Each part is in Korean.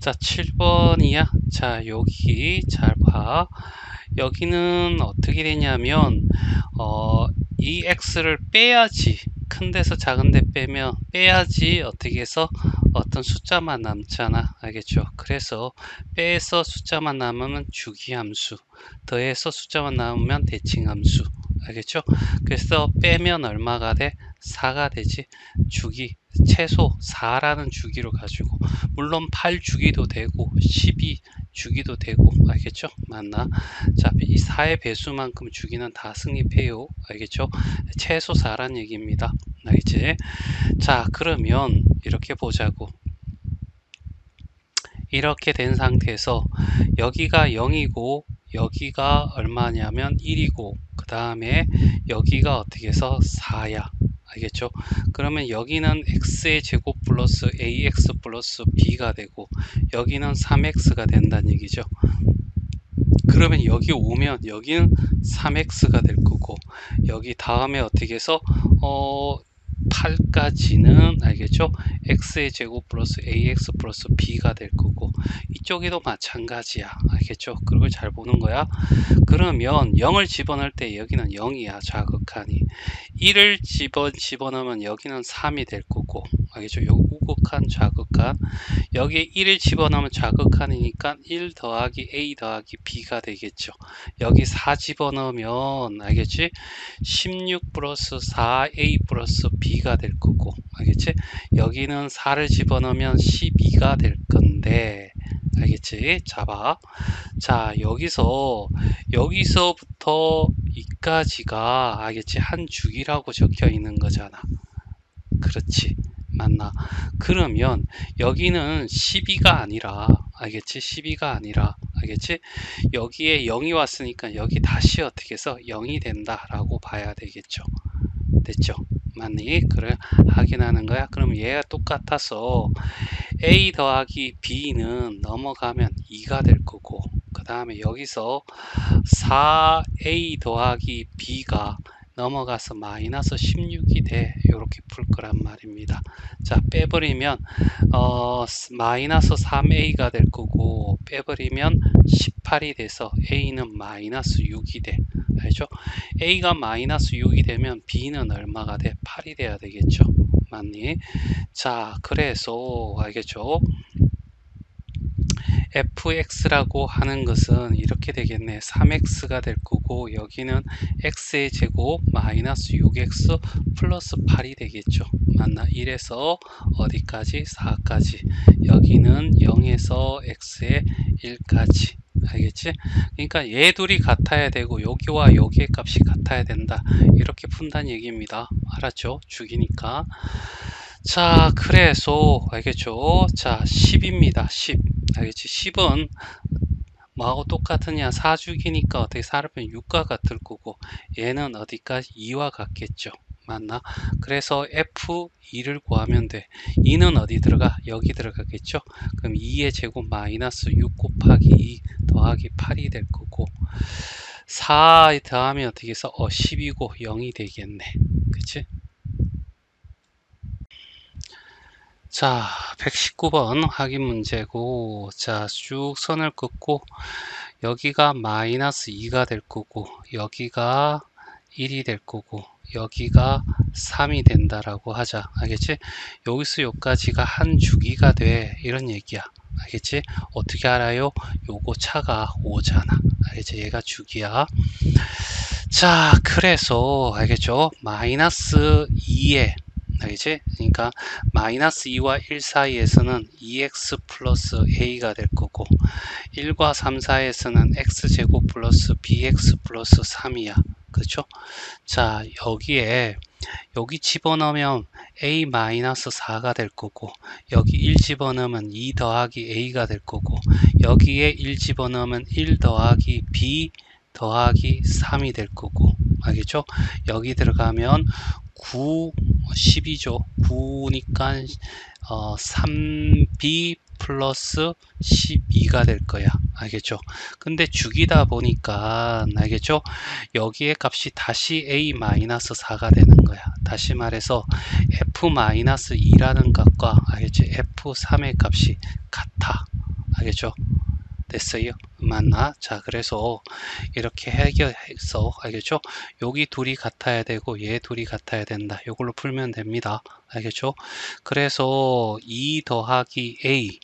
자, 7번이야. 자, 여기 잘 봐. 여기는 어떻게 되냐면, 어, 이 x를 빼야지. 큰 데서 작은 데 빼면, 빼야지 어떻게 해서 어떤 숫자만 남잖아. 알겠죠? 그래서 빼서 숫자만 남으면 주기함수. 더해서 숫자만 남으면 대칭함수. 알겠죠? 그래서 빼면 얼마가 돼? 4가 되지. 주기, 최소 4라는 주기로 가지고 물론 8 주기도 되고 12 주기도 되고 알겠죠? 맞나? 자, 이 4의 배수만큼 주기는 다 성립해요. 알겠죠? 최소 4란 얘기입니다. 알겠지? 자, 그러면 이렇게 보자고. 이렇게 된 상태에서 여기가 0이고 여기가 얼마냐면 1이고 그 다음에 여기가 어떻게 해서 4야. 알겠죠? 그러면 여기는 x의 제곱 플러스 ax 플러스 b가 되고 여기는 3x가 된다는 얘기죠. 그러면 여기 오면 여기는 3x가 될 거고 여기 다음에 어떻게 해서 어 8까지는 알겠죠? x의 제곱 플러스 ax 플러스 b가 될 거고 이쪽에도 마찬가지야 알겠죠? 그걸 잘 보는 거야 그러면 0을 집어넣을 때 여기는 0이야 좌극한이 1을 집어, 집어넣으면 여기는 3이 될 거고 알겠죠? 요 우극한 좌극한 여기에 1을 집어넣으면 좌극한이니까 1 더하기 a 더하기 b가 되겠죠 여기 4 집어넣으면 알겠지? 16 플러스 4a 플러스 b가 될 거고 알겠지? 여기는 4를 집어넣으면 12가 될 건데 알겠지? 잡아. 자, 여기서, 여기서부터 이까지가, 알겠지? 한 주기라고 적혀 있는 거잖아. 그렇지. 맞나? 그러면 여기는 12가 아니라, 알겠지? 12가 아니라, 알겠지? 여기에 0이 왔으니까 여기 다시 어떻게 해서 0이 된다라고 봐야 되겠죠. 됐죠? 맞니? 그래 확인하는 거야. 그럼 얘가 똑같아서 a 더하기 b는 넘어가면 2가 될 거고 그 다음에 여기서 4a 더하기 b가 넘어가서 마이너스 16이 돼. 이렇게 풀 거란 말입니다. 자 빼버리면 어, 마이너스 3a가 될 거고 빼버리면 18이 돼서 a는 마이너스 6이 돼. 알죠? A가 마이너스 6이 되면 b는 얼마가 돼? 8이 돼야 되겠죠? 맞니? 자 그래서 알겠죠 fx라고 하는 것은 이렇게 되겠네. 3x가 될 거고 여기는 x의 제곱 마이너스 6x 플러스 8이 되겠죠. 맞나? 1에서 어디까지? 4까지. 여기는 0에서 x의 1까지. 알겠지? 그러니까 얘 둘이 같아야 되고 여기와 여기의 값이 같아야 된다. 이렇게 푼다는 얘기입니다. 알았죠? 주기니까 자 그래서 알겠죠? 자 10입니다 10 알겠지? 10은 뭐하고 똑같으냐 4주기니까 어떻게 4를 빼면 6과 같을 거고 얘는 어디까지 2와 같겠죠 맞나? 그래서 F2를 구하면 돼. 2는 어디 들어가? 여기 들어가겠죠? 그럼 2의 제곱 마이너스 6 곱하기 2 더하기 8이 될 거고 4 더하면 어떻게 해서 어 10이고 0이 되겠네. 그치? 자, 119번 확인 문제고, 자, 쭉 선을 긋고, 여기가 마이너스 2가 될 거고, 여기가 1이 될 거고, 여기가 3이 된다라고 하자. 알겠지? 여기서 여기까지가 한 주기가 돼. 이런 얘기야. 알겠지? 어떻게 알아요? 요거 차가 5잖아. 알겠지? 얘가 주기야. 자, 그래서, 알겠죠? 마이너스 2에 알겠지? 그러니까 마이너스 2와 1 사이에서는 2x 플러스 a가 될 거고 1과 3 사이에서는 x제곱 플러스 bx 플러스 3이야. 그렇죠? 자 여기에 여기 집어넣으면 a 마이너스 4가 될 거고 여기 1 집어넣으면 2 더하기 a가 될 거고 여기에 1 집어넣으면 1 더하기 b 더하기 3이 될 거고 알겠죠? 여기 들어가면 9, 12죠. 9니까 어, 3b 플러스 12가 될 거야. 알겠죠? 근데 주기다 보니까 알겠죠? 여기에 값이 다시 a 마이너스 4가 되는 거야. 다시 말해서 f-2라는 값과 알겠지? f3의 값이 같아. 알겠죠? 됐어요? 맞나? 자, 그래서 이렇게 해결해서 알겠죠? 여기 둘이 같아야 되고 얘 둘이 같아야 된다. 이걸로 풀면 됩니다. 알겠죠? 그래서 2 더하기 a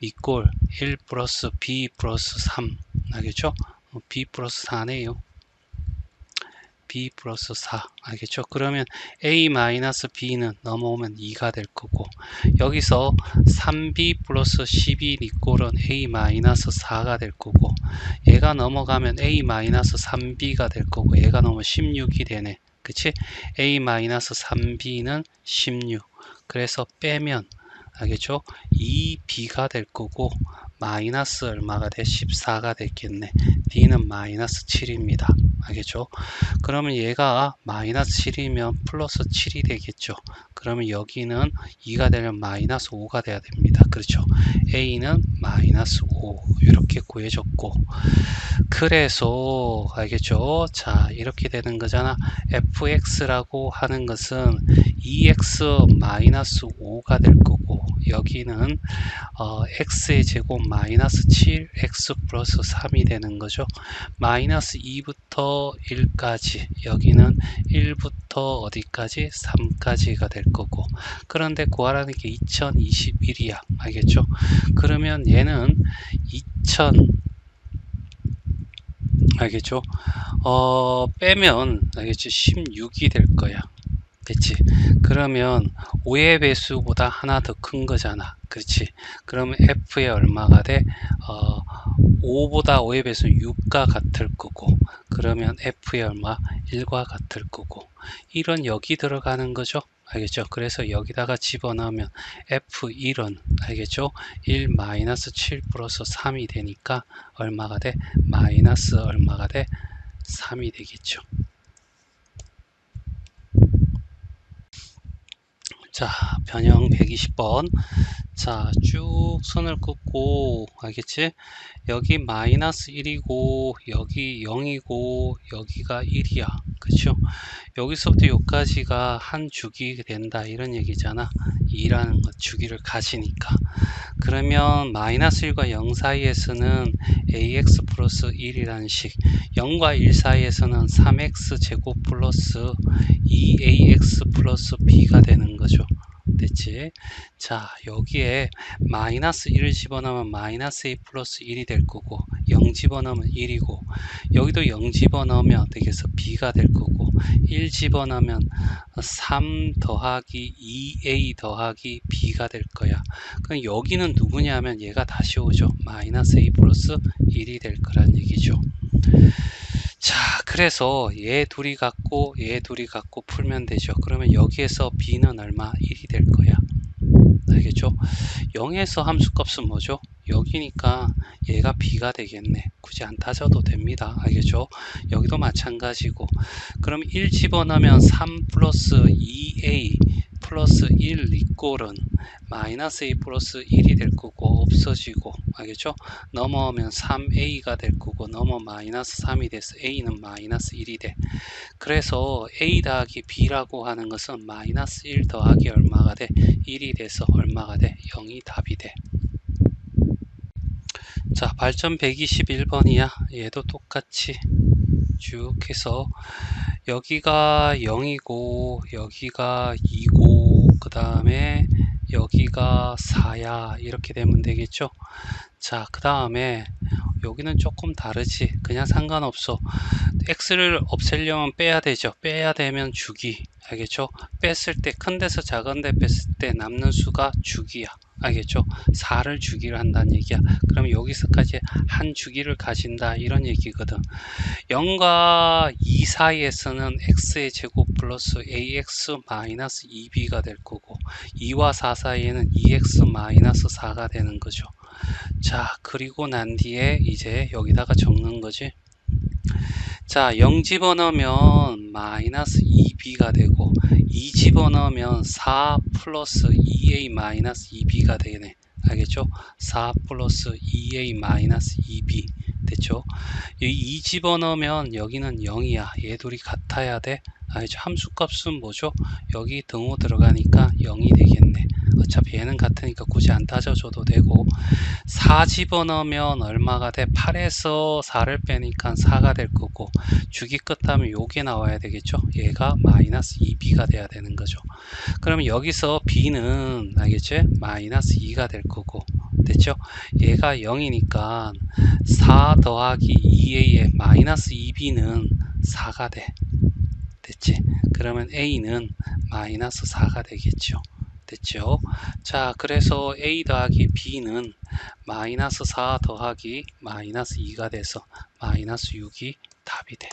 이꼴 1 플러스 b 플러스 3 알겠죠? 어, b 플러스 4네요. B 플러스 4 알겠죠? 그러면 a 마이너스 b는 넘어오면 2가 될 거고 여기서 3b 플러스 12 이꼴은 a 마이너스 4가 될 거고 얘가 넘어가면 a 마이너스 3b가 될 거고 얘가 넘어 16이 되네 그치? a 마이너스 3b는 16 그래서 빼면 알겠죠? 2b가 될 거고 마이너스 얼마가 돼? 14가 됐겠네. d는 마이너스 7입니다. 알겠죠? 그러면 얘가 마이너스 7이면 플러스 7이 되겠죠. 그러면 여기는 2가 되면 마이너스 5가 돼야 됩니다. 그렇죠? a는 마이너스 5 이렇게 구해줬고 그래서 알겠죠? 자 이렇게 되는 거잖아. fx라고 하는 것은 2x 마이너스 5가 될 거고 여기는 어, x의 제곱 마이너스 7 x 플러스 3이 되는 거죠. 마이너스 2부터 1까지 여기는 1부터 어디까지 3까지가 될 거고 그런데 구하라는 게 2021이야 알겠죠? 그러면 얘는 2000 알겠죠? 어 빼면 알겠지 16이 될 거야 됐지? 그러면 5의 배수보다 하나 더 큰 거잖아. 그렇지? 그러면 F의 얼마가 돼? 어, 5보다 5의 배수는 6과 같을 거고, 그러면 F의 얼마? 1과 같을 거고, 1은 여기 들어가는 거죠? 알겠죠? 그래서 여기다가 집어넣으면 F1은, 알겠죠? 1 마이너스 7 플러스 3이 되니까 얼마가 돼? 마이너스 얼마가 돼? 3이 되겠죠. 자, 변형 120번. 자, 쭉 선을 긋고, 알겠지? 여기 마이너스 1이고, 여기 0이고, 여기가 1이야. 그쵸? 여기서부터 여기까지가 한 주기 된다. 이런 얘기잖아. 2라는 것, 주기를 가지니까. 그러면 마이너스 1과 0 사이에서는 ax 플러스 1이라는 식, 0과 1 사이에서는 3x 제곱 플러스 2ax 플러스 b가 되는 거죠. 됐지? 자, 여기에 마이너스 1을 집어넣으면 마이너스 a 플러스 1이 될 거고 0 집어넣으면 1이고 여기도 0 집어넣으면 어떻게 해서 b가 될 거고 1 집어넣으면 3 더하기 2a 더하기 b가 될 거야. 그럼 여기는 누구냐면 얘가 다시 오죠. 마이너스 a 플러스 1이 될 거란 얘기죠. 자, 그래서 얘 둘이 갖고 얘 둘이 갖고 풀면 되죠. 그러면 여기에서 b는 얼마? 1이 될 거야. 알겠죠? 0에서 함수값은 뭐죠? 여기니까 얘가 b가 되겠네. 굳이 안 따져도 됩니다. 알겠죠? 여기도 마찬가지고. 그럼 1 집어넣으면 3 플러스 2a 플러스 1 이꼴은 마이너스 a 플러스 1이 될 거고 없어지고 알겠죠? 넘어오면 3a가 될 거고 넘어 마이너스 3이 돼서 a는 마이너스 1이 돼. 그래서 a 더하기 b라고 하는 것은 마이너스 1 더하기 얼마가 돼? 1이 돼서 얼마가 돼? 0이 답이 돼. 자, 발전 121번이야. 얘도 똑같이 쭉 해서 여기가 0이고 여기가 2고 그 다음에 여기가 4야 이렇게 되면 되겠죠 자 그 다음에 여기는 조금 다르지. 그냥 상관없어. X를 없애려면 빼야 되죠. 빼야 되면 주기. 알겠죠? 뺐을 때 큰 데서 작은 데 뺐을 때 남는 수가 주기야. 알겠죠? 4를 주기를 한다는 얘기야. 그럼 여기서까지 한 주기를 가진다. 이런 얘기거든. 0과 2 사이에서는 x의 제곱 플러스 ax 마이너스 2b가 될 거고 2와 4 사이에는 2x 마이너스 4가 되는 거죠 자 그리고 난 뒤에 이제 여기다가 적는 거지 자, 0 집어넣으면 마이너스 2b가 되고 2 집어넣으면 4 플러스 2a 마이너스 2b가 되네. 알겠죠? 4 플러스 2a 마이너스 2b 됐죠? 이 2 집어넣으면 여기는 0이야. 얘 둘이 같아야 돼. 알죠? 함수값은 뭐죠? 여기 등호 들어가니까 0이 되겠네. 어차피 얘는 같으니까 굳이 안 따져줘도 되고 4 집어넣으면 얼마가 돼? 8에서 4를 빼니까 4가 될 거고 주기 끝하면 요게 나와야 되겠죠? 얘가 마이너스 2b가 돼야 되는 거죠. 그러면 여기서 b는 알겠지? 마이너스 2가 될 거고 됐죠? 얘가 0이니까 4 더하기 2a의 마이너스 2b는 4가 돼. 됐지? 그러면 a는 마이너스 4가 되겠죠. 됐죠? 자, 그래서 a 더하기 b는 마이너스 4 더하기 마이너스 2가 돼서 마이너스 6이 답이 돼.